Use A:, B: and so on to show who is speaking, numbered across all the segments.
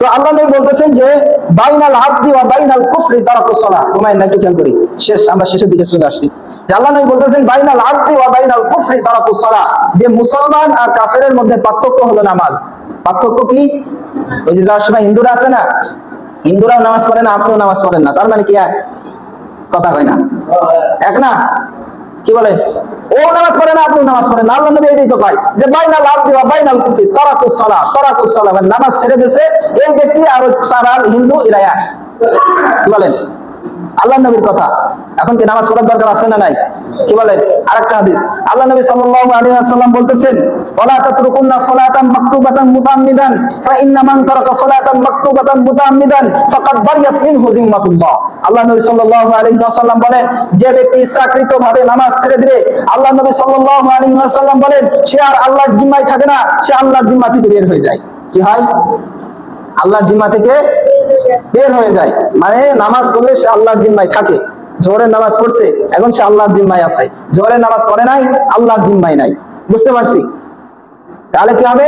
A: তো আল্লাহ নবী বলতেছেন যে, বাইনাল আব্দি ওয়া বাইনাল কুফরি তারাকুস সালাহ হুমায়ুন নাইটু খেয়াল করি? শেষ, আমরা শেষের দিকে চলে আসছি। আল্লাহ নবী বলতেছেন, বাইনাল বাইনাল কুফরি যে মুসলমান আর কাফেরের মধ্যে পার্থক্য হলো নামাজ। পার্থক্য কি? ওই যে যাওয়ার সময় হিন্দুরা আছে না? হিন্দুরাও নামাজ পড়ে না, আপনিও নামাজ পড়েন না। তার মানে কি এক? কথা কয় না। এক না? কি বলে? ও নামাজ পড়ে না, আপনি নামাজ পড়েন আল্লাহ নবী এটাই তো কয় যে, বাইনাল আব্দি ওয়া বাইনাল কুফরি তারাকুস সালাহ তারাকুস সালাহ মানে নামাজ ছেড়ে দিয়েছে, এই ব্যক্তি আর সারাল হিন্দু ইরায়া কি বলেন? আল্লাহ নবীর কথা। এখন কি নামাজ পড়ার দরকার আছে না নাই? কি বলেন? আরেকটা হাদিস। আল্লাহ নবী সাল্লাল্লাহু আলাইহি ওয়াসাল্লাম বলতেছেন ওয়ালা তাতরুকুন্না সালাতান মাকতুবাতান মুতাআম্মিদান ফা ইন্না মান তারাকা সালাতান মাকতুবাতান মুতাআম্মিদান ফাকাদ বারিয়াত মিনহু জিম্মাতুল্লাহ আল্লাহ নবী সাল্লাল্লাহু আলাইহি ওয়াসাল্লাম বলেন, যে ব্যক্তি ইচ্ছাকৃতভাবে নামাজ ছেড়ে দিবে, আল্লাহ নবী সাল্লাল্লাহু আলাইহি ওয়াসাল্লাম বলেন, সে আর আল্লাহর জিম্মায় থাকে না, সে আল্লাহর জিম্মা থেকে বের হয়ে যায়। কি হয়? আল্লাহর জিম্মা থেকে বের হয়ে যায়। মানে নামাজ পড়লে সে আল্লাহর জিম্মায় থাকে। জোহরের নামাজ পড়ছে, এখন সে আল্লাহর জিম্মায় আছে। জোহরের নামাজ পড়ে নাই, আল্লাহর জিম্মায় নাই। বুঝতে পারছি? তাহলে কি হবে?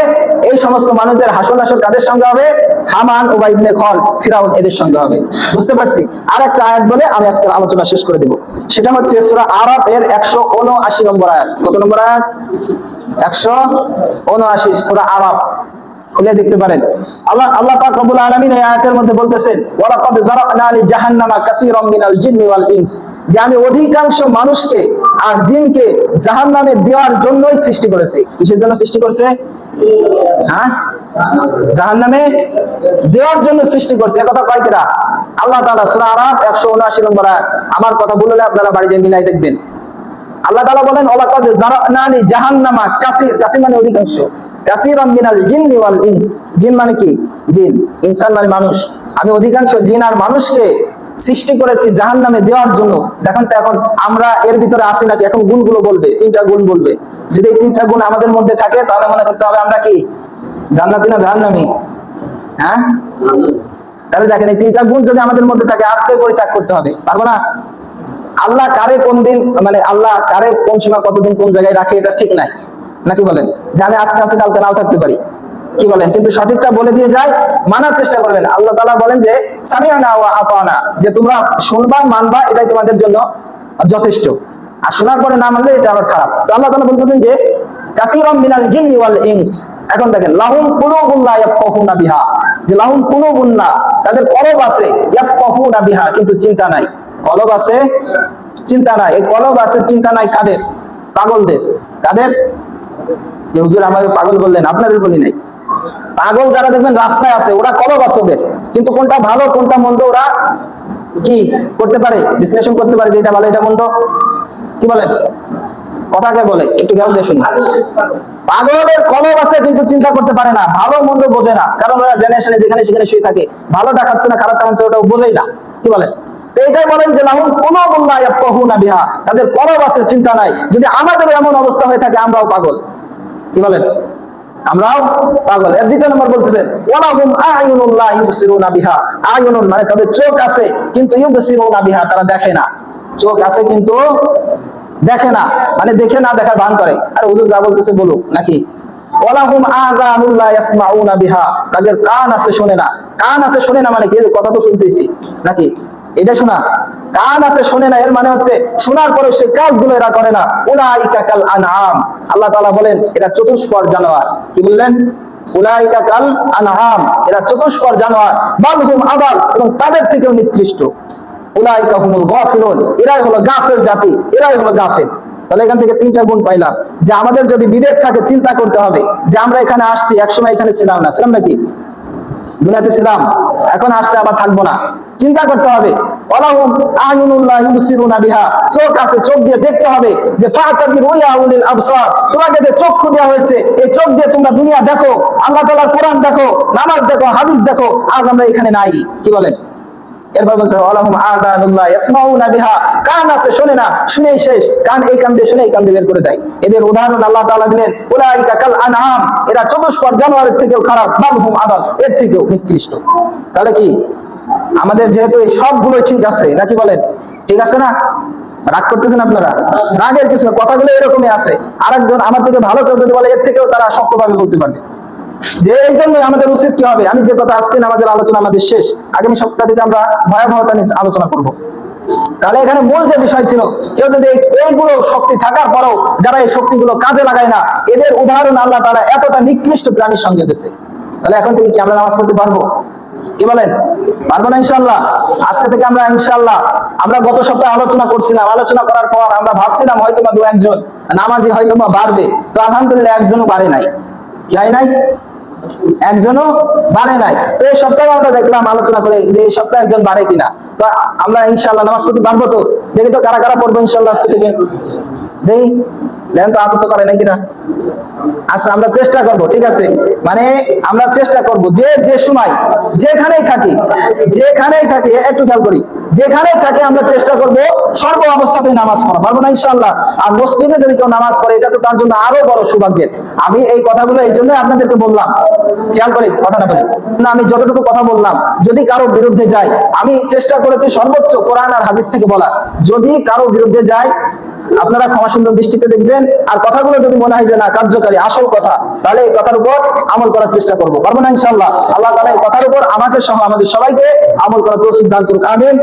A: এই সমস্ত মানুষদের হাসল হাসল কাদের সঙ্গে হবে? হামান ও ইবনে খল, ফিরাউন এদের সঙ্গে হবে। বুঝতে পারছি? আর একটা আয়াত বলে আমি আজকের আলোচনা শেষ করে দেব। সেটা হচ্ছে সূরা আরাফ এর একশো উনআশি নম্বর আয়াত। কত নম্বর আয়াত? একশো উনআশি, সূরা আরাফ। খুলে দেখতে পারেন। আল্লাহ আল্লাহ পাক রব্বুল আলামিন এই আয়াতের মধ্যে বলতেছেন লি জাহান্নামা কাসীরাম মিনাল জিন্নি ওয়াল ইনস যে আমি অধিকাংশ মানুষকে আর জিনকে জাহান্নামে দেওয়ার জন্যই সৃষ্টি কিসের জন্য সৃষ্টি করেছে? হ্যাঁ? জাহান্নামে দেওয়ার জন্য সৃষ্টি করছে। একথা কয় আল্লাহ তাআলা সূরা আরাফ 179 নম্বর আমার কথা বললে আপনারা বাড়িতে মিলাই দেখবেন। আল্লাহ তাআলা বলেন, ওয়ালাকাদ যারানা লি জাহান্নামা কাসীর কাসীর মানে অধিকাংশ। কাসীরাম মিনাল ওয়াল ইনস। জিন মানে কি? জিন। ইনসান মানে মানুষ। আমি অধিকাংশ জিন আর মানুষকে সৃষ্টি করেছি জাহান নামে দেওয়ার জন্য। দেখেন তো এখন আমরা এর ভিতরে আসি নাকি? এখন গুণগুলো বলবে, তিনটা গুণ বলবে। যদি এই তিনটা গুণ আমাদের মধ্যে থাকে, তাহলে মনে করতে হবে আমরা কি? জান্নাতি না হ্যাঁ? তাহলে দেখেন এই তিনটা গুণ যদি আমাদের মধ্যে থাকে, আজকে পরিত্যাগ করতে হবে। পারব না? আল্লাহ কারে কোন দিন মানে আল্লাহ কারে কোন সময় কতদিন কোন জায়গায় রাখে, এটা ঠিক নাই। নাকি বলেন? যে আমি আজকে আছে, কালকে নাও থাকতে পারি। কি বলেন? কিন্তু সঠিকটা বলে দিয়ে যায়, মানার চেষ্টা করবেন। আল্লাহ তাআলা বলেন যে, সামিআনা ওয়া আতানা যে তোমরা শুনবা, মানবা, এটাই তোমাদের জন্য যথেষ্ট। আর শোনার পরে না মানলে এটা আবার খারাপ। তো আল্লাহ তাআলা বলতেছেন যে, কাসীরাম তাদের কলব আছে, ইয়াফকাহুনা বিহা কিন্তু চিন্তা নাই। কলব আছে, চিন্তা নাই। এই কলব আছে, চিন্তা নাই কাদের? পাগলদের। কাদের? যে হুজুর আমাদের পাগল বললেন, আপনাদের বলি নাই। পাগল যারা দেখবেন রাস্তায় আছে, ওরা কলব আছে ওদের। কিন্তু কোনটা ভালো, কোনটা মন্দ, ওরা কি করতে পারে? বিশ্লেষণ করতে পারে যে এটা ভালো, এটা মন্দ? কি বলেন? কথাকে বলে? একটু গেল দিয়ে শুনুন। পাগলের কলব আছে, কিন্তু চিন্তা করতে পারে না। ভালো, মন্দ বোঝে না। কারণ ওরা জেনে শুনে যেখানে সেখানে শুয়ে থাকে। ভালোটা খাচ্ছে না খারাপটা খাচ্ছে ওটা বোঝেই না। কি বলেন? তো বলেন যে লাহুম কোনো ইয়াফকাহুনা বিহা। তাদের কলব আছে, চিন্তা নাই। যদি আমাদের এমন অবস্থা হয়ে থাকে, আমরাও পাগল। কি বলেন? আমরাও পাগল। এর দ্বিতীয় নম্বর বলতেছেন আয়ুনুল্লাহ ইউবসিরুনা বিহা। আয়ুনুন মানে তাদের চোখ আছে, কিন্তু ইউবসিরুনা বিহা তারা দেখে না। চোখ আছে, কিন্তু দেখে না। মানে দেখে না, দেখার ভান করে। আর হুজুর যা বলতেছে বলুক, নাকি? ওয়ালাহুম আযানুল্লাহ ইয়াসমাউনা বিহা। তাদের কান আছে, শুনে না। কান আছে, শুনে না মানে কি? কথা তো শুনতেছি, নাকি? এটা শোনা। কান আছে, শুনে না, এর মানে হচ্ছে শোনার পরে সেই কাজগুলো এরা করে না। উলাইকা কাল আনআম। আল্লাহ তাআলা বলেন, এরা চতুষ্পদ জানোয়ার। কি বললেন? উলাইকা কাল আনআম। এরা চতুষ্পদ জানোয়ার। বালহুম আবাল, এবং তাদের থেকেও নিকৃষ্ট। উলাইকা হুমুল গাফিলুন। এরাই হলো গাফেল জাতি। এরাই হলো গাফেল তাহলে এখান থেকে তিনটা গুণ পাইলাম। যে আমাদের যদি বিবেক থাকে, চিন্তা করতে হবে। যে আমরা এখানে আসছি, একসময় এখানে ছিলাম না। ছিলাম নাকি? দুনিয়াতে ছিলাম। এখন আসছে, আবার থাকব না। চিন্তা করতে হবে। শুনে না শেষ। কান এই কান দিয়ে শুনে এই কান দিয়ে বের করে দেয়। এদের উদাহরণ আল্লাহ দিলেন থেকেও খারাপ আদাল, এর থেকেও নিকৃষ্ট। তাহলে কি? আমাদের যেহেতু এই সবগুলো ঠিক আছে নাকি বলেন? ঠিক আছে না? রাগ করতেছেন আপনারা? রাগের কিছু কথাগুলো এরকমই আছে। আরেকজন আমার থেকে ভালো কেউ যদি বলে, এর থেকেও তারা শক্তভাবে বলতে পারবে। যে এই জন্য আমাদের উচিত কি হবে? আমি যে কথা আজকে নামাজের আলোচনা আমাদের শেষ, আগামী সপ্তাহ থেকে আমরা ভয়াবহতা নিয়ে আলোচনা করব। তাহলে এখানে মূল যে বিষয় ছিল, কেউ যদি এই- এইগুলো শক্তি থাকার পরেও যারা এই শক্তিগুলো কাজে লাগায় না, এদের উদাহরণ আল্লাহ তারা এতটা নিকৃষ্ট প্রাণীর সঙ্গে দিয়েছে। তাহলে এখন থেকে কি আমরা নামাজ পড়তে পারব? কি বলেন? পারব না ইনশাল্লাহ আজকে থেকে আমরা ইনশাল্লাহ আমরা গত সপ্তাহে আলোচনা করছিলাম, আলোচনা করার পর আমরা ভাবছিলাম হয়তো বা দু একজন নামাজি হয়তো বা বাড়বে, তো আলহামদুলিল্লাহ একজনও বাড়ে নাই। কি হয় নাই? একজনও বাড়ে নাই। তো এই সপ্তাহে আমরা দেখলাম, আলোচনা করে যে এই সপ্তাহে একজন বাড়ে কিনা। তো আমরা ইনশাল্লাহ নামাজ পড়তে পারব তো? দেখি তো কারা কারা পড়ব ইনশাল্লাহ আজকে থেকে? দেই দেন তো করে নাই কিনা? আচ্ছা আমরা চেষ্টা করব, ঠিক আছে? মানে আমরা চেষ্টা করব যে যে সময় যেখানেই থাকি যেখানেই থাকি, একটু খেয়াল করি, যেখানেই থাকি আমরা চেষ্টা করব সর্ব অবস্থাতেই নামাজ পড়া। পারব না ইনশাল্লাহ আর যদি কেউ নামাজ পড়ে, এটা তো তার জন্য আরও বড় সৌভাগ্যের। আমি এই কথাগুলো এই জন্য আপনাদেরকে বললাম। খেয়াল করি, কথাটা বলি। না, আমি যতটুকু কথা বললাম, যদি কারও বিরুদ্ধে যায়, আমি চেষ্টা করেছি সর্বোচ্চ কোরআন আর হাদিস থেকে বলা যদি কারও বিরুদ্ধে যায় আপনারা ক্ষমা সুন্দর দৃষ্টিতে দেখবেন। আর কথাগুলো যদি মনে হয় যে না, কার্যকারী, আসল কথা, তাহলে এই কথার উপর আমল করার চেষ্টা করব। পারব না ইনশাল্লাহ আল্লাহ তালা এই কথার উপর আমাকে সহ আমাদের সবাইকে আমল করার তৌফিক করুক। আমিন।